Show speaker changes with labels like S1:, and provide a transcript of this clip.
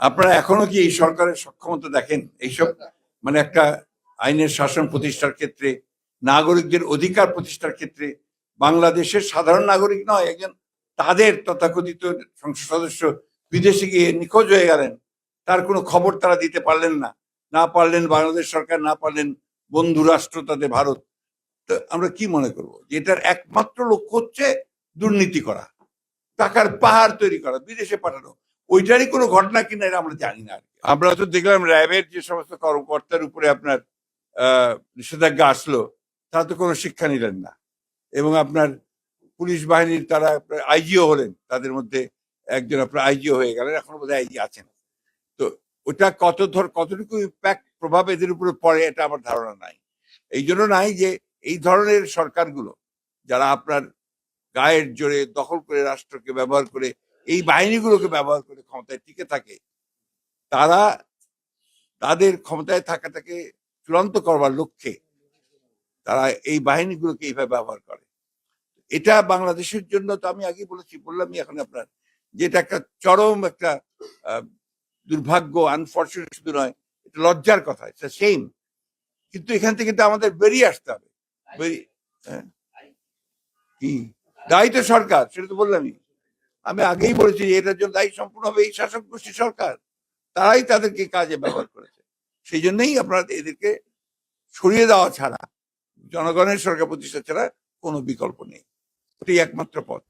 S1: আপনারা এখনও কি এই সরকারের সক্ষমতা দেখেন? এইসব মানে একটা আইনের শাসন প্রতিষ্ঠার ক্ষেত্রে, নাগরিকদের অধিকার প্রতিষ্ঠার ক্ষেত্রে, বাংলাদেশের সাধারণ নাগরিক নয়, একজন তাদের তথাকথিত সংসদ সদস্য বিদেশে গিয়ে নিখোঁজ হয়ে গেলেন, তার কোনো খবর তারা দিতে পারলেন না। না পারলেন বাংলাদেশ সরকার, না পারলেন বন্ধু রাষ্ট্র তাদের ভারত। তো আমরা কি মনে করব? এটার একমাত্র লক্ষ্য হচ্ছে দুর্নীতি করা, টাকার পাহাড় তৈরি করা, বিদেশে পাঠানো। ওইটারই কোনো ঘটনা কিনা এটা আমরা জানি না। আমরা তো দেখলাম র্যাবের যে সমস্ত কর্মকর্তার উপরে আপনার নিষেধাজ্ঞা আসলো, তারা তো কোনো শিক্ষা নিলেন না। এবং আপনার পুলিশ বাহিনীর তারা আইজিও হলেন, তাদের মধ্যে একজন আপনার আইজিও হয়ে গেলেন, এখনও বোধহয় আইজি আছেন। তো ওটা কত ধর, কতটুকু ইম্প্যাক্ট প্রভাব এদের উপরে পড়ে এটা আমার ধারণা নাই। এই জন্য নাই যে এই ধরনের সরকারগুলো, যারা আপনার গায়ের জোরে দখল করে রাষ্ট্রকে ব্যবহার করে এই বাহিনীগুলোকে ব্যবহার করে ক্ষমতায় টিকে থাকে তারা তাদের ক্ষমতায় থাকাটাকে চূড়ান্ত করবার লক্ষ্যে তারা এই বাহিনীগুলোকে এইভাবে ব্যবহার করে। এটা বাংলাদেশের জন্য তো আমি আগেই বলেছি বললামই এখন আপনার যে এটা একটা চরম একটা দুর্ভাগ্য আনফর্চুনেট শুধু নয় এটা লজ্জার কথা এটা সেম কিন্তু এখান থেকে তো আমাদের বেরিয়ে আসতে হবে। বেরিয়ে হ্যাঁ? কি? দায়িত্ব সরকার সেটা তো বললামই। আমি আগেই বলেছি এটার জন্য দায়ী সম্পূর্ণভাবে এই শাসক গোষ্ঠী সরকার। তারাই তাদেরকে কাজে ব্যবহার করেছে। সেই জন্যই আপনারা এদেরকে সরিয়ে দেওয়া ছাড়া জনগণের সরকার প্রতিষ্ঠা ছাড়া কোনো বিকল্প নেই। এটি একমাত্র পথ।